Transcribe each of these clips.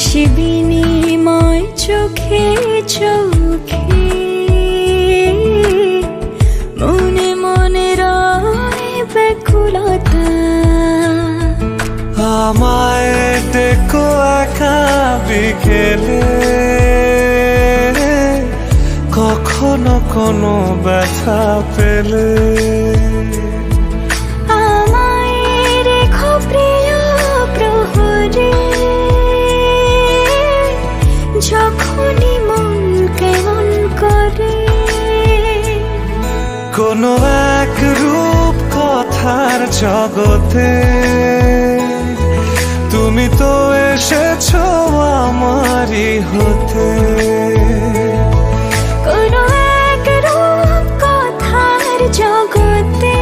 হাসি বিনিময় চোখে চোখে। মনে মনে রায় ব্যাকুলতা। আমায় দেখো একা বিকেলে। কখনো কোনো ব্যথা পেলে। কোনো এক রূপ কথার জগতে। তুমি তো এসেছ আমারই হতে। কোনো এক রূপ কথার জগতে।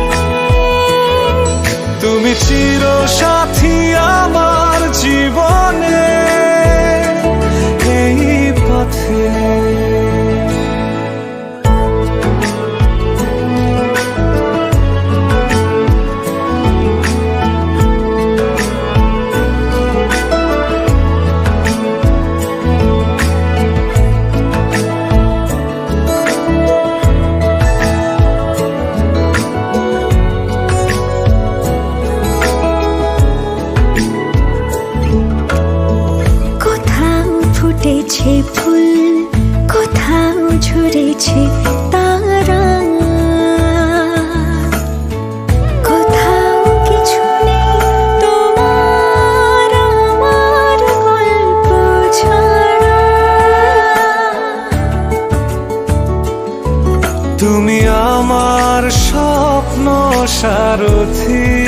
তুমি চির ফুটেছে ফুল কোথাও ঝরেছে তারা। কিছু আমার তুমি আমার স্বপ্ন সারথি।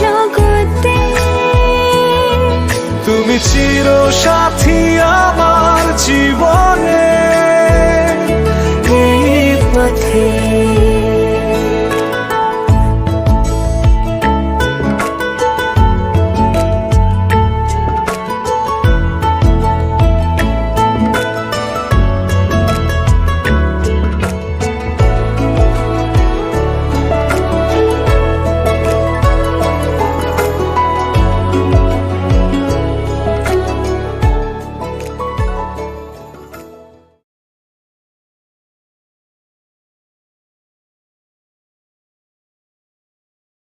জগতে। তুমি চির সাথী আমার জীবনে।